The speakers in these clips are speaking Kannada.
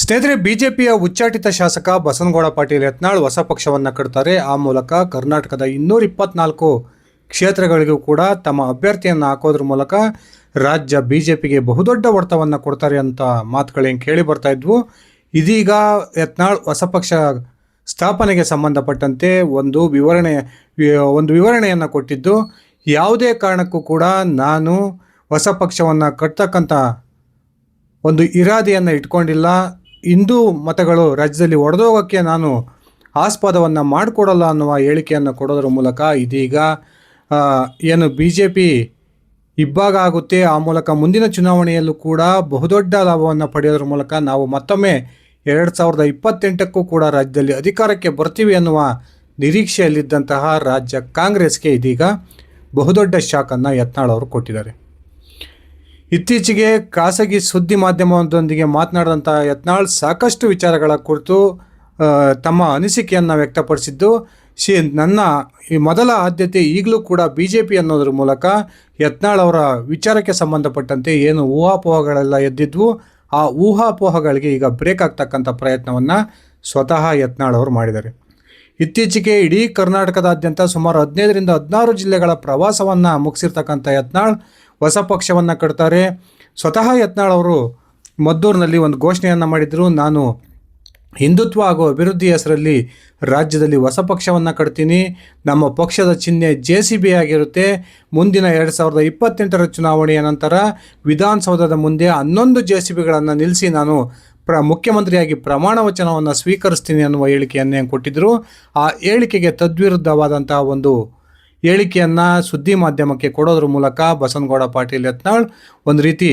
ಸ್ನೇಹಿತರೆ, ಬಿಜೆಪಿಯ ಉಚ್ಚಾಟಿತ ಶಾಸಕ ಬಸನಗೌಡ ಪಾಟೀಲ್ ಯತ್ನಾಳ್ ಹೊಸ ಪಕ್ಷವನ್ನು ಕಟ್ತಾರೆ. ಆ ಮೂಲಕ ಕರ್ನಾಟಕದ ಇನ್ನೂರ ಇಪ್ಪತ್ನಾಲ್ಕು ಕ್ಷೇತ್ರಗಳಿಗೂ ಕೂಡ ತಮ್ಮ ಅಭ್ಯರ್ಥಿಯನ್ನು ಹಾಕೋದ್ರ ಮೂಲಕ ರಾಜ್ಯ ಬಿಜೆಪಿಗೆ ಬಹುದೊಡ್ಡ ಹೊಡೆತವನ್ನು ಕೊಡ್ತಾರೆ ಅಂತ ಮಾತುಗಳೇನು ಕೇಳಿ ಬರ್ತಾ ಇದ್ವು. ಇದೀಗ ಯತ್ನಾಳ್ ಹೊಸ ಪಕ್ಷ ಸ್ಥಾಪನೆಗೆ ಸಂಬಂಧಪಟ್ಟಂತೆ ಒಂದು ವಿವರಣೆ, ಒಂದು ವಿವರಣೆಯನ್ನು ಕೊಟ್ಟಿದ್ದು, ಯಾವುದೇ ಕಾರಣಕ್ಕೂ ಕೂಡ ನಾನು ಹೊಸ ಪಕ್ಷವನ್ನು ಕಟ್ತಕ್ಕಂಥ ಒಂದು ಇರಾದೆಯನ್ನು ಇಟ್ಕೊಂಡಿಲ್ಲ. ಹಿಂದೂ ಮತಗಳು ರಾಜ್ಯದಲ್ಲಿ ಒಡೆದೋಗೋಕ್ಕೆ ನಾನು ಆಸ್ಪದವನ್ನು ಮಾಡಿಕೊಡಲ್ಲ ಅನ್ನುವ ಹೇಳಿಕೆಯನ್ನು ಕೊಡೋದ್ರ ಮೂಲಕ ಇದೀಗ ಏನು ಬಿ ಜೆ ಪಿ ಇಬ್ಬಾಗ ಆಗುತ್ತೆ, ಆ ಮೂಲಕ ಮುಂದಿನ ಚುನಾವಣೆಯಲ್ಲೂ ಕೂಡ ಬಹುದೊಡ್ಡ ಲಾಭವನ್ನು ಪಡೆಯೋದ್ರ ಮೂಲಕ ನಾವು ಮತ್ತೊಮ್ಮೆ ಎರಡು ಸಾವಿರದ ಇಪ್ಪತ್ತೆಂಟಕ್ಕೂ ಕೂಡ ರಾಜ್ಯದಲ್ಲಿ ಅಧಿಕಾರಕ್ಕೆ ಬರ್ತೀವಿ ಅನ್ನುವ ನಿರೀಕ್ಷೆಯಲ್ಲಿದ್ದಂತಹ ರಾಜ್ಯ ಕಾಂಗ್ರೆಸ್ಗೆ ಇದೀಗ ಬಹುದೊಡ್ಡ ಶಾಕನ್ನು ಯತ್ನಾಳ್ ಅವರು ಕೊಟ್ಟಿದ್ದಾರೆ. ಇತ್ತೀಚೆಗೆ ಖಾಸಗಿ ಸುದ್ದಿ ಮಾಧ್ಯಮದೊಂದಿಗೆ ಮಾತನಾಡಿದಂಥ ಯತ್ನಾಳ್ ಸಾಕಷ್ಟು ವಿಚಾರಗಳ ಕುರಿತು ತಮ್ಮ ಅನಿಸಿಕೆಯನ್ನು ವ್ಯಕ್ತಪಡಿಸಿದ್ದು ಶಿ ನನ್ನ ಈ ಮೊದಲ ಆದ್ಯತೆ ಈಗಲೂ ಕೂಡ ಬಿ ಜೆ ಪಿ ಅನ್ನೋದ್ರ ಮೂಲಕ ಯತ್ನಾಳ್ ಅವರ ವಿಚಾರಕ್ಕೆ ಸಂಬಂಧಪಟ್ಟಂತೆ ಏನು ಊಹಾಪೋಹಗಳೆಲ್ಲ ಎದ್ದಿದ್ವು, ಆ ಊಹಾಪೋಹಗಳಿಗೆ ಈಗ ಬ್ರೇಕ್ ಆಗ್ತಕ್ಕಂಥ ಪ್ರಯತ್ನವನ್ನು ಸ್ವತಃ ಯತ್ನಾಳ್ ಅವರು ಮಾಡಿದ್ದಾರೆ. ಇತ್ತೀಚೆಗೆ ಇಡೀ ಕರ್ನಾಟಕದಾದ್ಯಂತ ಸುಮಾರು ಹದಿನೈದರಿಂದ ಹದಿನಾರು ಜಿಲ್ಲೆಗಳ ಪ್ರವಾಸವನ್ನು ಮುಗಿಸಿರ್ತಕ್ಕಂಥ ಯತ್ನಾಳ್ ಹೊಸ ಪಕ್ಷವನ್ನು ಕಟ್ತಾರೆ. ಸ್ವತಃ ಯತ್ನಾಳ್ ಅವರು ಮದ್ದೂರಿನಲ್ಲಿ ಒಂದು ಘೋಷಣೆಯನ್ನು ಮಾಡಿದರು. ನಾನು ಹಿಂದುತ್ವ ಹಾಗೂ ಅಭಿವೃದ್ಧಿ ಹೆಸರಲ್ಲಿ ರಾಜ್ಯದಲ್ಲಿ ಹೊಸ ಪಕ್ಷವನ್ನು ಕಟ್ತೀನಿ. ನಮ್ಮ ಪಕ್ಷದ ಚಿಹ್ನೆ ಜೆ ಸಿ ಬಿ ಆಗಿರುತ್ತೆ. ಮುಂದಿನ ಎರಡು ಸಾವಿರದ ಇಪ್ಪತ್ತೆಂಟರ ಚುನಾವಣೆಯ ನಂತರ ವಿಧಾನಸೌಧದ ಮುಂದೆ ಹನ್ನೊಂದು ಜೆ ಸಿ ಬಿಗಳನ್ನು ನಿಲ್ಲಿಸಿ ನಾನು ಪ್ರ ಮುಖ್ಯಮಂತ್ರಿಯಾಗಿ ಪ್ರಮಾಣ ವಚನವನ್ನು ಸ್ವೀಕರಿಸ್ತೀನಿ ಅನ್ನುವ ಹೇಳಿಕೆಯನ್ನೇ ಕೊಟ್ಟಿದ್ದರು ಆ ಹೇಳಿಕೆಗೆ ತದ್ವಿರುದ್ಧವಾದಂತಹ ಒಂದು ಹೇಳಿಕೆಯನ್ನು ಸುದ್ದಿ ಮಾಧ್ಯಮಕ್ಕೆ ಕೊಡೋದ್ರ ಮೂಲಕ ಬಸನಗೌಡ ಪಾಟೀಲ್ ಯತ್ನಾಳ್ ಒಂದು ರೀತಿ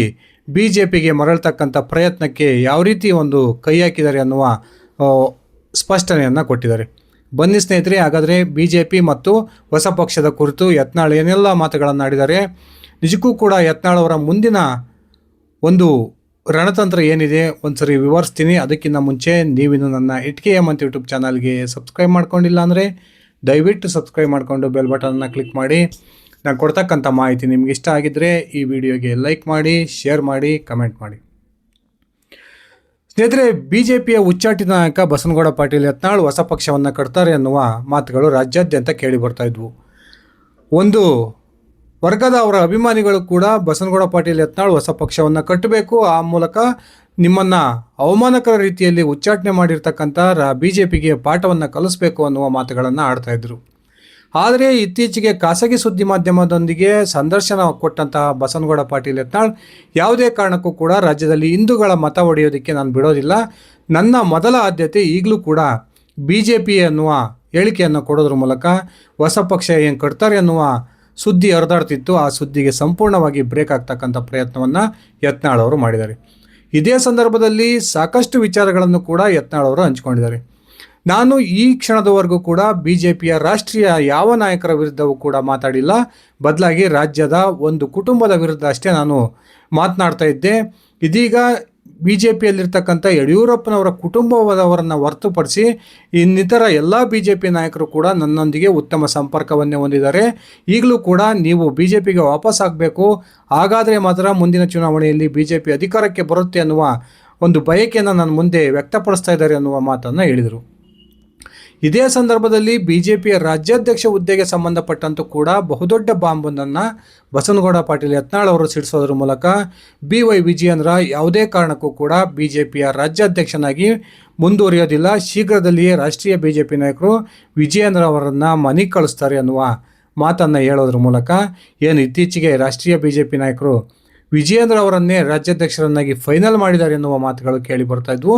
ಬಿ ಜೆ ಪಿಗೆ ಮರಳತಕ್ಕಂಥ ಪ್ರಯತ್ನಕ್ಕೆ ಯಾವ ರೀತಿ ಒಂದು ಕೈ ಹಾಕಿದ್ದಾರೆ ಅನ್ನುವ ಸ್ಪಷ್ಟನೆಯನ್ನು ಕೊಟ್ಟಿದ್ದಾರೆ. ಬನ್ನಿ ಸ್ನೇಹಿತರೆ, ಹಾಗಾದರೆ ಬಿ ಜೆ ಪಿ ಮತ್ತು ಹೊಸ ಪಕ್ಷದ ಕುರಿತು ಯತ್ನಾಳ್ ಏನೆಲ್ಲ ಮಾತುಗಳನ್ನು ಆಡಿದ್ದಾರೆ ನಿಜಕ್ಕೂ ಕೂಡ ಯತ್ನಾಳ್ ಅವರ ಮುಂದಿನ ಒಂದು ರಣತಂತ್ರ ಏನಿದೆ, ಒಂದ್ಸರಿ ವಿವರಿಸ್ತೀನಿ. ಅದಕ್ಕಿಂತ ಮುಂಚೆ ನೀವಿನ್ನು ನನ್ನ ಇಟ್ಕೆ ಎಂ ಅಂತ ಯೂಟ್ಯೂಬ್ ಚಾನಲ್ಗೆ ಸಬ್ಸ್ಕ್ರೈಬ್ ಮಾಡ್ಕೊಂಡಿಲ್ಲ ಅಂದರೆ ದಯವಿಟ್ಟು ಸಬ್ಸ್ಕ್ರೈಬ್ ಮಾಡಿಕೊಂಡು ಬೆಲ್ ಬಟನ್ನ ಕ್ಲಿಕ್ ಮಾಡಿ. ನಾನು ಕೊಡ್ತಕ್ಕಂಥ ಮಾಹಿತಿ ನಿಮ್ಗೆ ಇಷ್ಟ ಆಗಿದ್ದರೆ ಈ ವಿಡಿಯೋಗೆ ಲೈಕ್ ಮಾಡಿ, ಶೇರ್ ಮಾಡಿ, ಕಮೆಂಟ್ ಮಾಡಿ. ಸ್ನೇಹಿತರೆ ಬಿ ಜೆ ಪಿಯ ಉಚ್ಚಾಟಿತ ನಾಯಕ ಬಸನಗೌಡ ಪಾಟೀಲ್ ಯತ್ನಾಳ್ ಹೊಸ ಪಕ್ಷವನ್ನು ಕಟ್ತಾರೆ ಅನ್ನುವ ಮಾತುಗಳು ರಾಜ್ಯಾದ್ಯಂತ ಕೇಳಿ ಬರ್ತಾ ಇದ್ವು. ಒಂದು ವರ್ಗದ ಅವರ ಅಭಿಮಾನಿಗಳು ಕೂಡ ಬಸನಗೌಡ ಪಾಟೀಲ್ ಯತ್ನಾಳ್ ಹೊಸ ಪಕ್ಷವನ್ನು ಕಟ್ಟಬೇಕು. ಆ ಮೂಲಕ ನಿಮ್ಮನ್ನು ಅವಮಾನಕರ ರೀತಿಯಲ್ಲಿ ಉಚ್ಚಾಟನೆ ಮಾಡಿರ್ತಕ್ಕಂಥ ಬಿ ಜೆ ಪಿಗೆ ಪಾಠವನ್ನು ಕಲಿಸಬೇಕು ಅನ್ನುವ ಮಾತುಗಳನ್ನು ಆಡ್ತಾ ಇದ್ರು. ಆದರೆ ಇತ್ತೀಚೆಗೆ ಖಾಸಗಿ ಸುದ್ದಿ ಮಾಧ್ಯಮದೊಂದಿಗೆ ಸಂದರ್ಶನ ಕೊಟ್ಟಂತಹ ಬಸನಗೌಡ ಪಾಟೀಲ್ ಯತ್ನಾಳ್ ಯಾವುದೇ ಕಾರಣಕ್ಕೂ ಕೂಡ ರಾಜ್ಯದಲ್ಲಿ ಹಿಂದೂಗಳ ಮತ ಒಡೆಯೋದಕ್ಕೆ ನಾನು ಬಿಡೋದಿಲ್ಲ. ನನ್ನ ಮೊದಲ ಆದ್ಯತೆ ಈಗಲೂ ಕೂಡ ಬಿ ಜೆ ಪಿ ಅನ್ನುವ ಹೇಳಿಕೆಯನ್ನು ಕೊಡೋದ್ರ ಮೂಲಕ ಹೊಸ ಪಕ್ಷ ಏನು ಕಟ್ತಾರೆ ಅನ್ನುವ ಸುದ್ದಿ ಹರಿದಾಡ್ತಿತ್ತು. ಆ ಸುದ್ದಿಗೆ ಸಂಪೂರ್ಣವಾಗಿ ಬ್ರೇಕ್ ಆಗ್ತಕ್ಕಂಥ ಪ್ರಯತ್ನವನ್ನು ಯತ್ನಾಳ್ ಅವರು ಮಾಡಿದ್ದಾರೆ. ಇದೇ ಸಂದರ್ಭದಲ್ಲಿ ಸಾಕಷ್ಟು ವಿಚಾರಗಳನ್ನು ಕೂಡ ಯತ್ನಾಳ್ ಅವರು ಹಂಚಿಕೊಂಡಿದ್ದಾರೆ. ನಾನು ಈ ಕ್ಷಣದವರೆಗೂ ಕೂಡ ಬಿ ಜೆ ಪಿಯ ರಾಷ್ಟ್ರೀಯ ಯಾವ ನಾಯಕರ ವಿರುದ್ಧವೂ ಕೂಡ ಮಾತಾಡಿಲ್ಲ. ಬದಲಾಗಿ ರಾಜ್ಯದ ಒಂದು ಕುಟುಂಬದ ವಿರುದ್ಧ ಅಷ್ಟೇ ನಾನು ಮಾತನಾಡ್ತಾ ಇದ್ದೆ. ಇದೀಗ ಬಿ ಜೆ ಪಿಯಲ್ಲಿರ್ತಕ್ಕಂಥ ಯಡಿಯೂರಪ್ಪನವರ ಕುಟುಂಬದವರನ್ನು ಹೊರತುಪಡಿಸಿ ಇನ್ನಿತರ ಎಲ್ಲ ಬಿ ಜೆ ಪಿ ನಾಯಕರು ಕೂಡ ನನ್ನೊಂದಿಗೆ ಉತ್ತಮ ಸಂಪರ್ಕವನ್ನೇ ಹೊಂದಿದ್ದಾರೆ. ಈಗಲೂ ಕೂಡ ನೀವು ಬಿ ಜೆ ಪಿಗೆ ವಾಪಸ್ ಆಗಬೇಕು. ಹಾಗಾದರೆ ಮಾತ್ರ ಮುಂದಿನ ಚುನಾವಣೆಯಲ್ಲಿ ಬಿ ಜೆ ಪಿ ಅಧಿಕಾರಕ್ಕೆ ಬರುತ್ತೆ ಅನ್ನುವ ಒಂದು ಬಯಕೆಯನ್ನು ನನ್ನ ಮುಂದೆ ವ್ಯಕ್ತಪಡಿಸ್ತಾ ಇದ್ದಾರೆ ಅನ್ನುವ ಮಾತನ್ನು ಹೇಳಿದರು. ಇದೇ ಸಂದರ್ಭದಲ್ಲಿ ಬಿಜೆಪಿಯ ರಾಜ್ಯಾಧ್ಯಕ್ಷ ಹುದ್ದೆಗೆ ಸಂಬಂಧಪಟ್ಟಂತೂ ಕೂಡ ಬಹುದೊಡ್ಡ ಬಾಂಬೊಂದನ್ನು ಬಸನಗೌಡ ಪಾಟೀಲ್ ಯತ್ನಾಳ್ ಅವರು ಸಿಡಿಸೋದ್ರ ಮೂಲಕ ಬಿ ವೈ ವಿಜಯೇಂದ್ರ ಯಾವುದೇ ಕಾರಣಕ್ಕೂ ಕೂಡ ಬಿ ಜೆ ಪಿಯ ರಾಜ್ಯಾಧ್ಯಕ್ಷನಾಗಿ ಮುಂದುವರಿಯೋದಿಲ್ಲ. ಶೀಘ್ರದಲ್ಲಿಯೇ ರಾಷ್ಟ್ರೀಯ ಬಿ ಜೆ ಪಿ ನಾಯಕರು ವಿಜಯೇಂದ್ರ ಅವರನ್ನು ಮನೆ ಕಳಿಸ್ತಾರೆ ಅನ್ನುವ ಮಾತನ್ನು ಹೇಳೋದ್ರ ಮೂಲಕ ಏನು ಇತ್ತೀಚೆಗೆ ರಾಷ್ಟ್ರೀಯ ಬಿ ಜೆ ಪಿ ನಾಯಕರು ವಿಜಯೇಂದ್ರ ಅವರನ್ನೇ ರಾಜ್ಯಾಧ್ಯಕ್ಷರನ್ನಾಗಿ ಫೈನಲ್ ಮಾಡಿದ್ದಾರೆ ಎನ್ನುವ ಮಾತುಗಳು ಕೇಳಿ ಬರ್ತಾ ಇದ್ವು.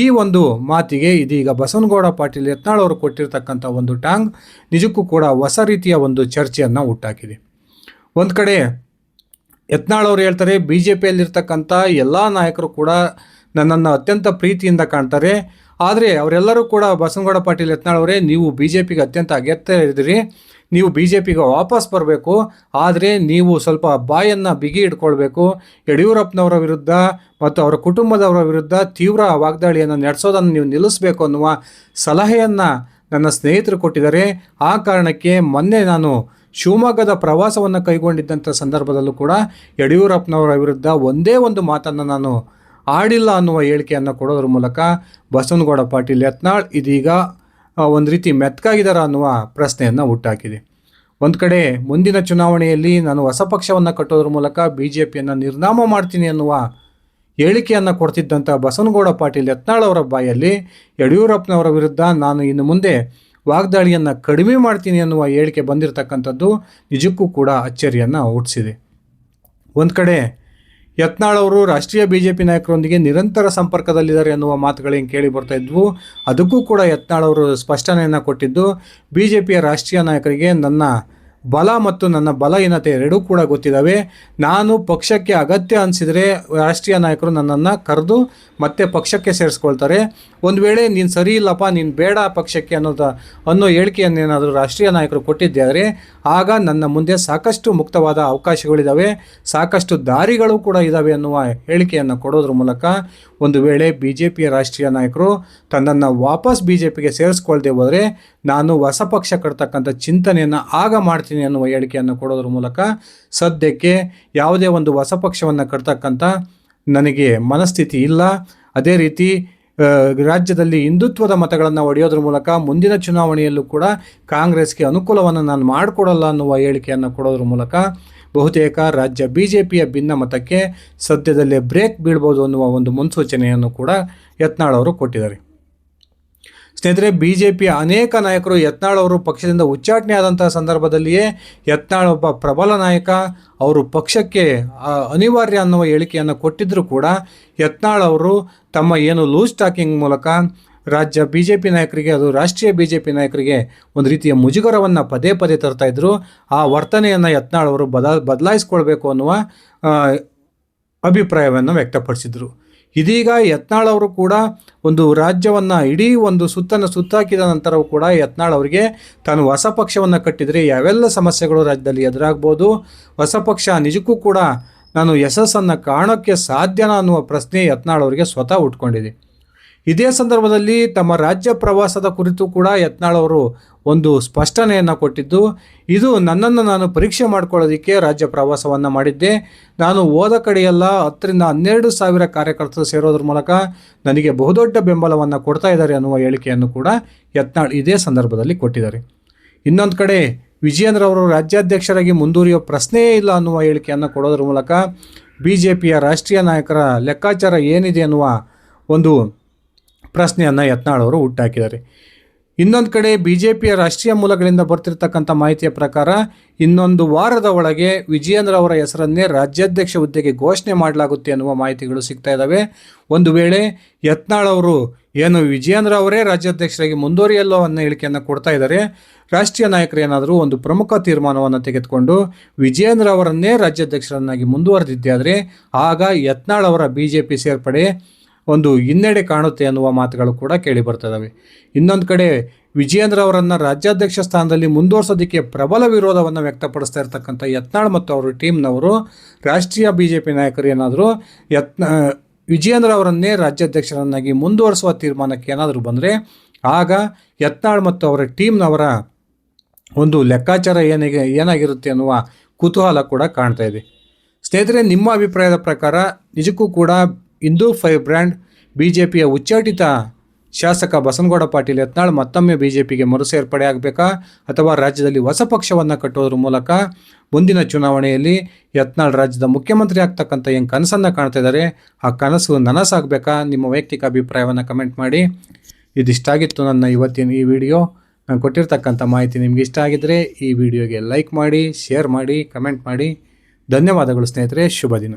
ಈ ಒಂದು ಮಾತಿಗೆ ಇದೀಗ ಬಸವನಗೌಡ ಪಾಟೀಲ್ ಯತ್ನಾಳ್ ಅವರು ಕೊಟ್ಟಿರ್ತಕ್ಕಂಥ ಒಂದು ಟಾಂಗ್, ನಿಜಕ್ಕೂ ಕೂಡ ಹೊಸ ರೀತಿಯ ಒಂದು ಚರ್ಚೆಯನ್ನು ಹುಟ್ಟಾಕಿದೆ. ಒಂದು ಕಡೆ ಯತ್ನಾಳ್ ಅವರು ಹೇಳ್ತಾರೆ ಬಿ ಜೆ ಪಿಯಲ್ಲಿರ್ತಕ್ಕಂಥ ಎಲ್ಲ ನಾಯಕರು ಕೂಡ ನನ್ನನ್ನು ಅತ್ಯಂತ ಪ್ರೀತಿಯಿಂದ ಕಾಣ್ತಾರೆ. ಆದರೆ ಅವರೆಲ್ಲರೂ ಕೂಡ ಬಸವನಗೌಡ ಪಾಟೀಲ್ ಯತ್ನಾಳ್ ನೀವು ಬಿ ಜೆ ಪಿಗೆ ಅತ್ಯಂತ ಅಗತ್ಯ ಇದ್ದೀರಿ. ನೀವು ಬಿ ಜೆ ಪಿಗೆ ವಾಪಸ್ ಬರಬೇಕು. ಆದರೆ ನೀವು ಸ್ವಲ್ಪ ಬಾಯನ್ನು ಬಿಗಿ ಇಟ್ಕೊಳ್ಬೇಕು ಯಡಿಯೂರಪ್ಪನವರ ವಿರುದ್ಧ ಮತ್ತು ಅವರ ಕುಟುಂಬದವರ ವಿರುದ್ಧ ತೀವ್ರ ವಾಗ್ದಾಳಿಯನ್ನು ನಡೆಸೋದನ್ನು ನೀವು ನಿಲ್ಲಿಸಬೇಕು ಅನ್ನುವ ಸಲಹೆಯನ್ನು ನನ್ನ ಸ್ನೇಹಿತರು ಕೊಟ್ಟಿದ್ದಾರೆ. ಆ ಕಾರಣಕ್ಕೆ ಮೊನ್ನೆ ನಾನು ಶಿವಮೊಗ್ಗದ ಪ್ರವಾಸವನ್ನು ಕೈಗೊಂಡಿದ್ದಂಥ ಸಂದರ್ಭದಲ್ಲೂ ಕೂಡ ಯಡಿಯೂರಪ್ಪನವರ ವಿರುದ್ಧ ಒಂದೇ ಒಂದು ಮಾತನ್ನು ನಾನು ಆಡಿಲ್ಲ ಅನ್ನುವ ಹೇಳಿಕೆಯನ್ನು ಕೊಡೋದ್ರ ಮೂಲಕ ಬಸವನಗೌಡ ಪಾಟೀಲ್ ಯತ್ನಾಳ್ ಇದೀಗ ಒಂದು ರೀತಿ ಮೆತ್ಕಾಗಿದ್ದಾರ ಅನ್ನುವ ಪ್ರಶ್ನೆಯನ್ನು ಹುಟ್ಟಾಕಿದೆ. ಒಂದು ಕಡೆ ಮುಂದಿನ ಚುನಾವಣೆಯಲ್ಲಿ ನಾನು ಹೊಸ ಪಕ್ಷವನ್ನು ಕಟ್ಟೋದ್ರ ಮೂಲಕ ಬಿ ಜೆ ಪಿಯನ್ನು ನಿರ್ನಾಮ ಮಾಡ್ತೀನಿ ಅನ್ನುವ ಹೇಳಿಕೆಯನ್ನು ಕೊಡ್ತಿದ್ದಂಥ ಬಸವನಗೌಡ ಪಾಟೀಲ್ ಯತ್ನಾಳ್ ಅವರ ಬಾಯಲ್ಲಿ, ಯಡಿಯೂರಪ್ಪನವರ ವಿರುದ್ಧ ನಾನು ಇನ್ನು ಮುಂದೆ ವಾಗ್ದಾಳಿಯನ್ನು ಕಡಿಮೆ ಮಾಡ್ತೀನಿ ಅನ್ನುವ ಹೇಳಿಕೆ ಬಂದಿರತಕ್ಕಂಥದ್ದು ನಿಜಕ್ಕೂ ಕೂಡ ಅಚ್ಚರಿಯನ್ನು ಹುಟ್ಟಿಸಿದೆ ಒಂದು ಕಡೆ ಯತ್ನಾಳ್ ಅವರು ರಾಷ್ಟ್ರೀಯ ಬಿಜೆಪಿ ನಾಯಕರೊಂದಿಗೆ ನಿರಂತರ ಸಂಪರ್ಕದಲ್ಲಿದ್ದಾರೆ ಎನ್ನುವ ಮಾತುಗಳೇನು ಕೇಳಿ ಬರ್ತಾ ಇದ್ವು. ಅದಕ್ಕೂ ಕೂಡ ಯತ್ನಾಳ್ ಅವರು ಸ್ಪಷ್ಟನೆಯನ್ನು ಕೊಟ್ಟಿದ್ದು, ಬಿಜೆಪಿಯ ರಾಷ್ಟ್ರೀಯ ನಾಯಕರಿಗೆ ನನ್ನ ಬಲ ಮತ್ತು ನನ್ನ ಬಲಹೀನತೆ ಎರಡೂ ಕೂಡ ಗೊತ್ತಿದ್ದಾವೆ. ನಾನು ಪಕ್ಷಕ್ಕೆ ಅಗತ್ಯ ಅನಿಸಿದರೆ ರಾಷ್ಟ್ರೀಯ ನಾಯಕರು ನನ್ನನ್ನು ಕರೆದು ಮತ್ತೆ ಪಕ್ಷಕ್ಕೆ ಸೇರಿಸ್ಕೊಳ್ತಾರೆ. ಒಂದು ವೇಳೆ ನೀನು ಸರಿ ಇಲ್ಲಪ್ಪ, ನೀನು ಬೇಡ ಪಕ್ಷಕ್ಕೆ ಅನ್ನೋದ, ಅನ್ನೋ ಹೇಳಿಕೆಯನ್ನೇನಾದರೂ ರಾಷ್ಟ್ರೀಯ ನಾಯಕರು ಕೊಟ್ಟಿದ್ದಾರೆ ಆಗ ನನ್ನ ಮುಂದೆ ಸಾಕಷ್ಟು ಮುಕ್ತವಾದ ಅವಕಾಶಗಳಿದ್ದಾವೆ ಸಾಕಷ್ಟು ದಾರಿಗಳು ಕೂಡ ಇದ್ದಾವೆ ಅನ್ನುವ ಹೇಳಿಕೆಯನ್ನು ಕೊಡೋದ್ರ ಮೂಲಕ ಒಂದು ವೇಳೆ ಬಿ ಜೆ ಪಿಯ ರಾಷ್ಟ್ರೀಯ ನಾಯಕರು ತನ್ನನ್ನು ವಾಪಸ್ ಬಿ ಜೆ ಪಿಗೆ ಸೇರಿಸ್ಕೊಳ್ದೆ ಹೋದರೆ, ನಾನು ಹೊಸ ಪಕ್ಷ ಕಟ್ತಕ್ಕಂಥ ಚಿಂತನೆಯನ್ನು ಆಗ ಮಾಡ್ತೀನಿ. ಅನ್ನುವ ಹೇಳಿಕೆಯನ್ನು ಕೊಡೋದ್ರ ಮೂಲಕ ಸದ್ಯಕ್ಕೆ ಯಾವುದೇ ಒಂದು ಹೊಸ ಪಕ್ಷವನ್ನು ಕಟ್ತಕ್ಕಂಥ ನನಗೆ ಮನಸ್ಥಿತಿ ಇಲ್ಲ. ಅದೇ ರೀತಿ ರಾಜ್ಯದಲ್ಲಿ ಹಿಂದುತ್ವದ ಮತಗಳನ್ನು ಒಡೆಯೋದ್ರ ಮೂಲಕ ಮುಂದಿನ ಚುನಾವಣೆಯಲ್ಲೂ ಕೂಡ ಕಾಂಗ್ರೆಸ್ಗೆ ಅನುಕೂಲವನ್ನು ನಾನು ಮಾಡಿಕೊಡಲ್ಲ ಅನ್ನುವ ಹೇಳಿಕೆಯನ್ನು ಕೊಡೋದ್ರ ಮೂಲಕ ಬಹುತೇಕ ರಾಜ್ಯ ಬಿ ಜೆ ಪಿಯ ಭಿನ್ನ ಮತಕ್ಕೆ ಸದ್ಯದಲ್ಲೇ ಬ್ರೇಕ್ ಬೀಳ್ಬೋದು ಅನ್ನುವ ಒಂದು ಮುನ್ಸೂಚನೆಯನ್ನು ಕೂಡ ಯತ್ನಾಳ್ ಅವರು ಕೊಟ್ಟಿದ್ದಾರೆ. ಸ್ನೇಹಿತರೆ ಬಿ ಜೆ ಪಿಯ ಅನೇಕ ನಾಯಕರು ಯತ್ನಾಳ್ ಅವರು ಪಕ್ಷದಿಂದ ಉಚ್ಚಾಟನೆ ಆದಂತಹ ಸಂದರ್ಭದಲ್ಲಿಯೇ ಯತ್ನಾಳ್ ಒಬ್ಬ ಪ್ರಬಲ ನಾಯಕ. ಅವರು ಪಕ್ಷಕ್ಕೆ ಅನಿವಾರ್ಯ ಅನ್ನುವ ಹೇಳಿಕೆಯನ್ನು ಕೊಟ್ಟಿದ್ದರೂ ಕೂಡ ಯತ್ನಾಳ್ ಅವರು ತಮ್ಮ ಏನು ಲೂಸ್ ಟಾಕಿಂಗ್ ಮೂಲಕ ರಾಜ್ಯ ಬಿ ಜೆ ಪಿ ನಾಯಕರಿಗೆ, ಅದು ರಾಷ್ಟ್ರೀಯ ಬಿ ಜೆ ಪಿ ನಾಯಕರಿಗೆ ಒಂದು ರೀತಿಯ ಮುಜುಗರವನ್ನು ಪದೇ ಪದೇ ತರ್ತಾ ಇದ್ದರು ಆ ವರ್ತನೆಯನ್ನು ಯತ್ನಾಳ್ ಅವರು ಬದಲ, ಬದಲಾಯಿಸ್ಕೊಳ್ಬೇಕು ಅನ್ನುವ ಅಭಿಪ್ರಾಯವನ್ನು ವ್ಯಕ್ತಪಡಿಸಿದರು. ಇದೀಗ ಯತ್ನಾಳ್ ಅವರು ಕೂಡ ಒಂದು ರಾಜ್ಯವನ್ನು ಇಡೀ ಒಂದು ಸುತ್ತನ್ನು ಸುತ್ತಾಕಿದ ನಂತರವೂ ಕೂಡ ಯತ್ನಾಳ್ ಅವರಿಗೆ ತಾನು ಹೊಸ ಪಕ್ಷವನ್ನು ಕಟ್ಟಿದರೆ ಯಾವೆಲ್ಲ ಸಮಸ್ಯೆಗಳು ರಾಜ್ಯದಲ್ಲಿ ಎದುರಾಗ್ಬೋದು? ಹೊಸ ಪಕ್ಷ ನಿಜಕ್ಕೂ ಕೂಡ ನಾನು ಯಶಸ್ಸನ್ನು ಕಾಣೋಕ್ಕೆ ಸಾಧ್ಯನಾ ಅನ್ನುವ ಪ್ರಶ್ನೆ ಯತ್ನಾಳ್ ಅವರಿಗೆ ಸ್ವತಃ ಉಟ್ಕೊಂಡಿದೆ. ಇದೇ ಸಂದರ್ಭದಲ್ಲಿ ತಮ್ಮ ರಾಜ್ಯ ಪ್ರವಾಸದ ಕುರಿತು ಕೂಡ ಯತ್ನಾಳ್ ಅವರು ಒಂದು ಸ್ಪಷ್ಟನೆಯನ್ನು ಕೊಟ್ಟಿದ್ದು, ಇದು ನನ್ನನ್ನು ನಾನು ಪರೀಕ್ಷೆ ಮಾಡ್ಕೊಳ್ಳೋದಕ್ಕೆ ರಾಜ್ಯ ಪ್ರವಾಸವನ್ನು ಮಾಡಿದ್ದೆ. ನಾನು ಹೋದ ಕಡೆಯೆಲ್ಲ ಹತ್ತರಿಂದ ಹನ್ನೆರಡು ಸಾವಿರ ಕಾರ್ಯಕರ್ತರು ಸೇರೋದ್ರ ಮೂಲಕ ನನಗೆ ಬಹುದೊಡ್ಡ ಬೆಂಬಲವನ್ನು ಕೊಡ್ತಾ ಇದ್ದಾರೆ ಅನ್ನುವ ಹೇಳಿಕೆಯನ್ನು ಕೂಡ ಯತ್ನಾಳ್ ಇದೇ ಸಂದರ್ಭದಲ್ಲಿ ಕೊಟ್ಟಿದ್ದಾರೆ. ಇನ್ನೊಂದು ಕಡೆ ವಿಜಯೇಂದ್ರ ಅವರು ರಾಜ್ಯಾಧ್ಯಕ್ಷರಾಗಿ ಮುಂದುವರಿಯೋ ಪ್ರಶ್ನೆಯೇ ಇಲ್ಲ ಅನ್ನುವ ಹೇಳಿಕೆಯನ್ನು ಕೊಡೋದ್ರ ಮೂಲಕ ಬಿ ಜೆ ಪಿಯ ರಾಷ್ಟ್ರೀಯ ನಾಯಕರ ಲೆಕ್ಕಾಚಾರ ಏನಿದೆ ಅನ್ನುವ ಒಂದು ಪ್ರಶ್ನೆಯನ್ನು ಯತ್ನಾಳ್ ಅವರು ಹುಟ್ಟಾಕಿದ್ದಾರೆ. ಇನ್ನೊಂದು ಕಡೆ ಬಿ ಜೆ ಪಿಯ ರಾಷ್ಟ್ರೀಯ ಮೂಲಗಳಿಂದ ಬರ್ತಿರ್ತಕ್ಕಂಥ ಮಾಹಿತಿಯ ಪ್ರಕಾರ ಇನ್ನೊಂದು ವಾರದ ಒಳಗೆ ವಿಜಯೇಂದ್ರ ಅವರ ಹೆಸರನ್ನೇ ರಾಜ್ಯಾಧ್ಯಕ್ಷ ಹುದ್ದೆಗೆ ಘೋಷಣೆ ಮಾಡಲಾಗುತ್ತೆ ಅನ್ನುವ ಮಾಹಿತಿಗಳು ಸಿಗ್ತಾ ಇದ್ದಾವೆ ಒಂದು ವೇಳೆ ಯತ್ನಾಳ್ ಅವರು ಏನು ವಿಜಯೇಂದ್ರ ಅವರೇ ರಾಜ್ಯಾಧ್ಯಕ್ಷರಾಗಿ ಮುಂದುವರಿಯಲ್ಲೋ ಅನ್ನೋ ಹೇಳಿಕೆಯನ್ನು ಕೊಡ್ತಾ ಇದ್ದಾರೆ ರಾಷ್ಟ್ರೀಯ ನಾಯಕರು ಏನಾದರೂ ಒಂದು ಪ್ರಮುಖ ತೀರ್ಮಾನವನ್ನು ತೆಗೆದುಕೊಂಡು ವಿಜಯೇಂದ್ರ ಅವರನ್ನೇ ರಾಜ್ಯಾಧ್ಯಕ್ಷರನ್ನಾಗಿ ಮುಂದುವರೆದಿದ್ದೆ ಆದರೆ ಆಗ ಯತ್ನಾಳ್ ಅವರ ಬಿ ಜೆ ಪಿ ಸೇರ್ಪಡೆ ಒಂದು ಹಿನ್ನಡೆ ಕಾಣುತ್ತೆ ಅನ್ನುವ ಮಾತುಗಳು ಕೂಡ ಕೇಳಿ ಬರ್ತದವೆ. ಇನ್ನೊಂದು ಕಡೆ ವಿಜಯೇಂದ್ರ ಅವರನ್ನು ರಾಜ್ಯಾಧ್ಯಕ್ಷ ಸ್ಥಾನದಲ್ಲಿ ಮುಂದುವರ್ಸೋದಕ್ಕೆ ಪ್ರಬಲ ವಿರೋಧವನ್ನು ವ್ಯಕ್ತಪಡಿಸ್ತಾ ಇರತಕ್ಕಂಥ ಯತ್ನಾಳ್ ಮತ್ತು ಅವರ ಟೀಮ್ನವರು, ರಾಷ್ಟ್ರೀಯ ಬಿ ಜೆ ಪಿ ನಾಯಕರು ಏನಾದರೂ ಯತ್ನ ವಿಜಯೇಂದ್ರ ಅವರನ್ನೇ ರಾಜ್ಯಾಧ್ಯಕ್ಷರನ್ನಾಗಿ ಮುಂದುವರಿಸುವ ತೀರ್ಮಾನಕ್ಕೆ ಏನಾದರೂ ಬಂದರೆ ಆಗ ಯತ್ನಾಳ್ ಮತ್ತು ಅವರ ಟೀಮ್ನವರ ಒಂದು ಲೆಕ್ಕಾಚಾರ ಏನಿಗೆ, ಏನಾಗಿರುತ್ತೆ ಅನ್ನುವ ಕುತೂಹಲ ಕೂಡ ಕಾಣ್ತಾ ಇದೆ. ಸ್ನೇಹಿತರೆ, ನಿಮ್ಮ ಅಭಿಪ್ರಾಯದ ಪ್ರಕಾರ ನಿಜಕ್ಕೂ ಕೂಡ ಇಂದು ಫೈವ್ ಬ್ರ್ಯಾಂಡ್ ಬಿಜೆಪಿಯ ಉಚ್ಚಾಟಿತ ಶಾಸಕ ಬಸನಗೌಡ ಪಾಟೀಲ್ ಯತ್ನಾಳ್ ಮತ್ತೊಮ್ಮೆ ಬಿ ಜೆ ಪಿಗೆ ಮರು ಸೇರ್ಪಡೆ ಆಗಬೇಕಾ ಅಥವಾ ರಾಜ್ಯದಲ್ಲಿ ಹೊಸ ಪಕ್ಷವನ್ನು ಕಟ್ಟೋದ್ರ ಮೂಲಕ ಮುಂದಿನ ಚುನಾವಣೆಯಲ್ಲಿ ಯತ್ನಾಳ್ ರಾಜ್ಯದ ಮುಖ್ಯಮಂತ್ರಿ ಆಗ್ತಕ್ಕಂಥ ಏನು ಕನಸನ್ನು ಕಾಣ್ತಾ ಇದ್ದಾರೆ ಆ ಕನಸು ನನಸಾಗಬೇಕಾ? ನಿಮ್ಮ ವೈಯಕ್ತಿಕ ಅಭಿಪ್ರಾಯವನ್ನು ಕಮೆಂಟ್ ಮಾಡಿ. ಇದಿಷ್ಟಾಗಿತ್ತು ನನ್ನ ಇವತ್ತಿನ ಈ ವಿಡಿಯೋ. ನಾನು ಕೊಟ್ಟಿರ್ತಕ್ಕಂಥ ಮಾಹಿತಿ ನಿಮ್ಗೆ ಇಷ್ಟ ಆಗಿದ್ದರೆ ಈ ವಿಡಿಯೋಗೆ ಲೈಕ್ ಮಾಡಿ, ಶೇರ್ ಮಾಡಿ ಕಮೆಂಟ್ ಮಾಡಿ. ಧನ್ಯವಾದಗಳು ಸ್ನೇಹಿತರೆ, ಶುಭ ದಿನ.